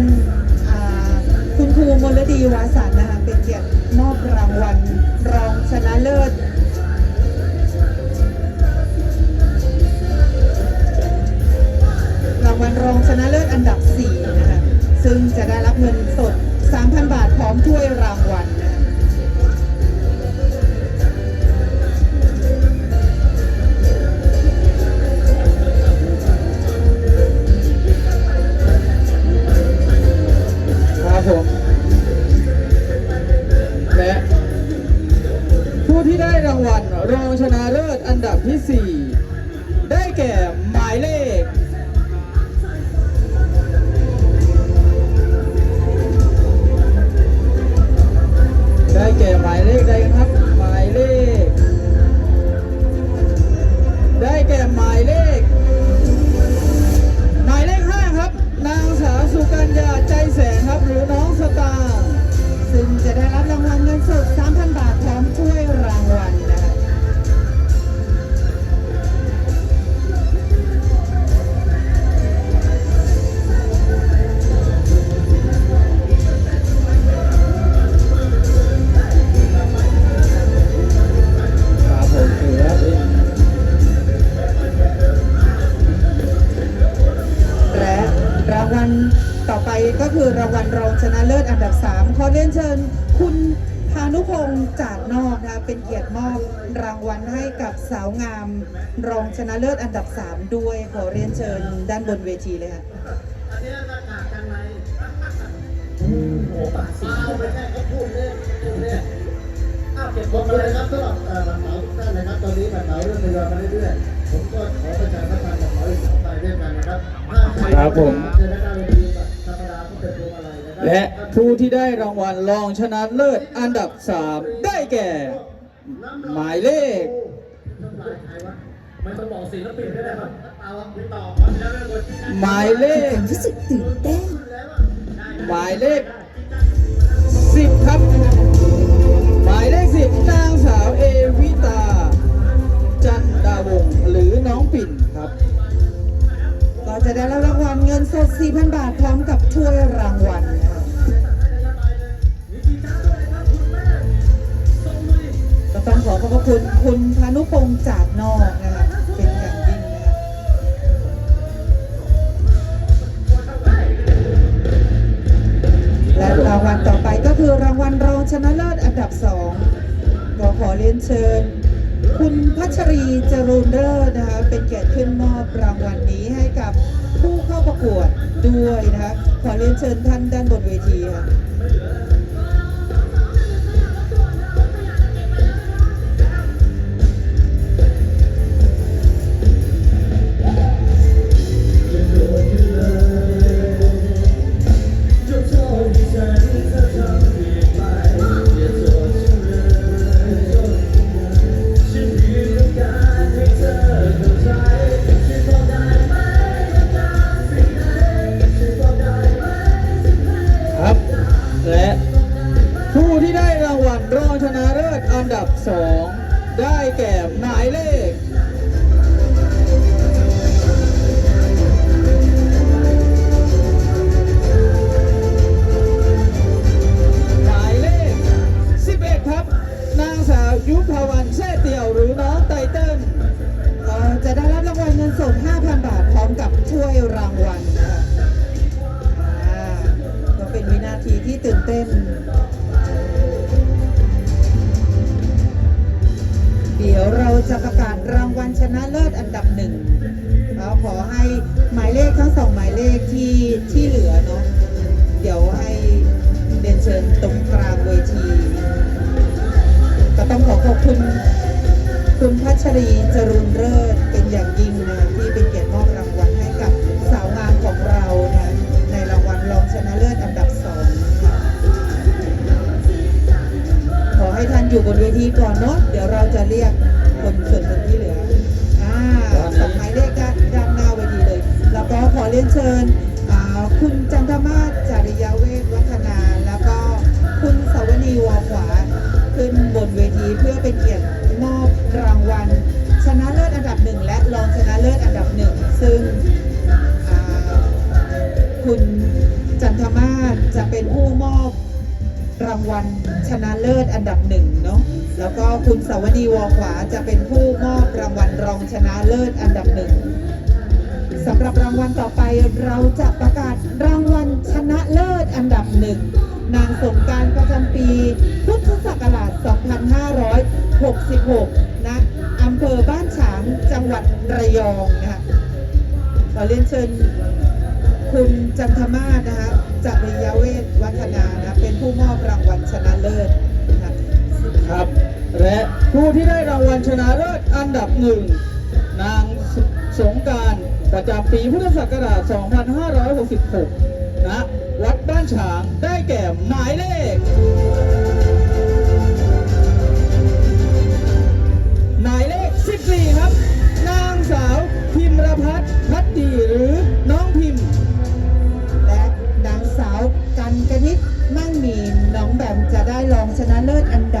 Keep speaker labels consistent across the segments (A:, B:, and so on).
A: ญอ่าคุณครูมลดีวาสันนะคะเป็นเกียรติมอบรางวัลรองชนะเลิศรางวัลรองชนะเลิศอันดับ4นะคะซึ่งจะได้รับเงินสด 3,000 บาทพร้อมถ้วยรางวัล นุพงศ์จากนอกนะคะเป็นเกียรติมอบรางวัลให้กับสาวงาม รองชนะเลิศอันดับ 3 ด้วยขอเรียนเชิญด้านบนเวทีเลยค่ะ
B: อันนี้หน้ากากกันไหมโอ้โหปาสีไม่ใช่เขาพูดเล่นพูดเล่นอ้าวเก็บหมดเลยนะครับสำหรับบัตรเหมาทุกท่านนะครับ ตอนนี้บัตรเหมาเริ่มทยอยมาเรื่อยๆผมก็ขอประชาสัมพันธ์บัตรเหมาอีกสองใบด้วยกันนะครับถ้าใคร
C: ครับผม
B: จะได้หน้าเวที
C: และผู้ที่ได้รางวัลรองชนะเลิศอันดับ 3 ได้แก่ หมายเลข
B: ไม่ต้องบอกศิลปินก็ได้ครับเอาไม่ตอบครับแก่
C: หมายเลข
A: รู้สึกตื่นเต้น
C: หมายเลข 10 ครับ หมายเลข 10 นางสาวเอวิตา จันดาวงหรือน้องปิ่นครับ
A: ก็จะได้รับรางวัลเงินสด 4,000 บาทพร้อมกับถ้วยรางวัลนะคะก็ต้องขอขอบพระคุณคุณพานุพงศ์จากนอกนะคะเป็นอย่างยิ่งนะคะและรางวัลต่อไปก็คือรางวัลรองชนะเลิศอันดับสองก็ขอเรียนเชิญ คุณพัชรีจรูนเลิศนะคะ เป็นเกียรติขึ้นมอบรางวัลนี้ให้กับผู้เข้าประกวดด้วยนะคะขอเรียนเชิญท่านด้านบนเวทีค่ะ
C: หนึ่งเรา
A: ขอให้หมายเลขทั้งสองหมายเลขที่ที่เหลือเนาะเดี๋ยวให้เรียนเชิญตรงกลางเวที ก็ต้องขอขอบคุณคุณพัชรีจรุนเลิศเป็นอย่างยิ่งนะที่เป็นเกียรติมอบรางวัลให้กับสาวงามของเรานะในรางวัลรองชนะเลิศอันดับสองขอให้ท่านอยู่บนเวทีก่อนเนาะเดี๋ยวเราจะเรียกคนส่วนหนึ่งที่เหลือ สองหมายเลขด้านด้านหน้าเวทีเลย แล้วก็ขอเรียนเชิญคุณจันทมาศจริยเวทวัฒนา แล้วก็คุณสวนีวอขวา ขึ้นบนเวทีเพื่อเป็นเกียรติมอบรางวัล ชนะเลิศอันดับหนึ่งและรองชนะเลิศอันดับหนึ่งซึ่ง รางวัลชนะเลิศอันดับหนึ่งเนาะแล้วก็คุณสาวดีวอขวาจะเป็นผู้มอบรางวัลรองชนะเลิศอันดับหนึ่งสำหรับรางวัลต่อไปเราจะประกาศรางวัลชนะเลิศอันดับหนึ่งนางสงการประจำปี พุทธศักราช 2566 นะอำเภอบ้านฉางจังหวัดระยองนะคะขอเรียนเชิญคุณจันทมาศนะคะ จาริยเวศวัฒนานะเป็นผู้มอบรางวัลชนะเลิศนะค
C: รับ และผู้ที่ได้รางวัลชนะเลิศอันดับหนึ่งนางสงการประจำปีพุทธศักราช 2566 นะ วัดบ้านฉางได้แก่หมายเลข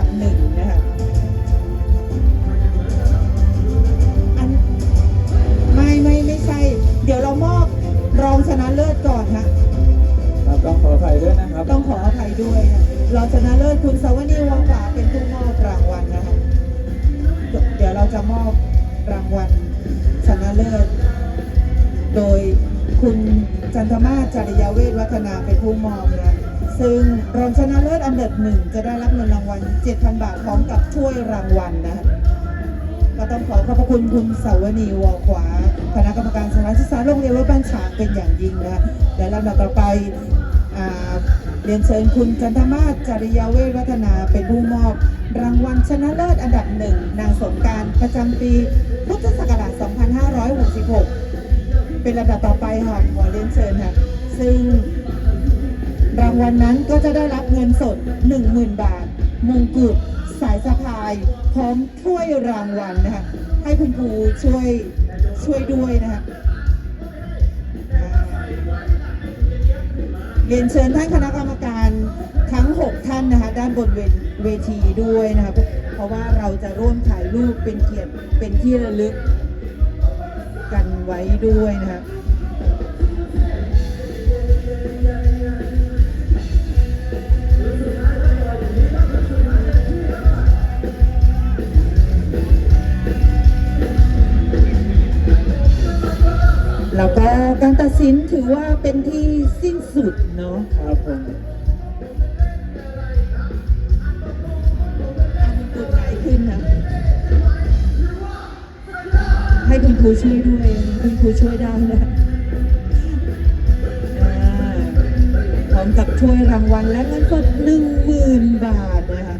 C: ดั
A: บหนึ่งนะคะอันไม่ไม่ไม่ใช่ เดี๋ยวเรามอบรองชนะเลิศก่อนนะ
C: ครับต้องขออภัยด้วยนะครับ
A: ต้องขออภัยด้วยนะรองชนะเลิศคุณสวนีวงฝาเป็นผู้มอบรางวัลนะคะเดี๋ยวเราจะมอบรางวัลชนะเลิศ โดยคุณจันทมาศจริยเวทวัฒนาเป็นผู้มอบนะ ซึ่งรองชนะเลิศอันดับหนึ่งจะได้รับเงินรางวัล 7,000 บาทพร้อมกับถ้วยรางวัลนะคะก็ต้องขอขอบพระคุณคุณสาวนีวอขวา คณะกรรมการสถานศึกษาโรงเรียนวัดบ้านฉางเป็นอย่างยิ่งนะและลำดับต่อไปเรียนเชิญคุณจันทมาศจริยาเวทวัฒนาเป็นผู้มอบ รางวัลชนะเลิศอันดับหนึ่งนางสงการประจำปีพุทธศักราช 2566 เป็นลำดับต่อไปค่ะขอเรียนเชิญค่ะซึ่ง รางวัลนั้นก็จะได้รับเงินสด 10,000 บาท มงกุฎสายสะพาย พร้อมถ้วยรางวัลนะคะให้คุณครูช่วยช่วยด้วยนะคะเรียนเชิญท่านคณะกรรมการทั้ง 6 ท่านนะคะด้านบนเวเวทีด้วยนะคะเพราะว่าเราจะร่วมถ่ายรูปเป็นเกียรติเป็นที่ระลึกกันไว้ด้วยนะคะ เป็นที่สิ้นสุดเนาะ
C: ครับผม
A: จุดไหนขึ้นนะให้คุณครูช่วยด้วยคุณครูช่วยได้นะอ่าพร้อมกับถ้วยรางวัลและเงินสดหนึ่งหมื่นบาทนะคะ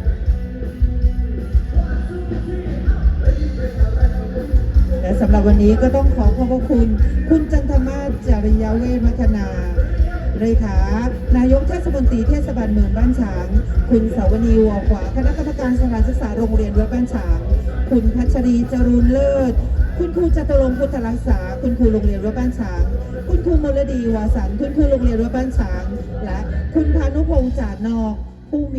A: และสำหรับวันนี้ก็ต้องขอขอบพระคุณ คุณจันทมาศจริยเวชวัฒนาเลขานายกเทศมนตรีเทศบาลเมืองบ้านฉาง คุณสาวนีวัวขวาคณะกรรมการสถานศึกษาโรงเรียนวัดบ้านฉาง คุณพัชรีจรูนเลิศ คุณครูจตุรงค์พุทธรักษา คุณครูโรงเรียนวัดบ้านฉาง คุณครูมลดีวาสัน คุณครูโรงเรียนวัดบ้านฉาง และคุณพานุพงษ์จาดนอกผู้มี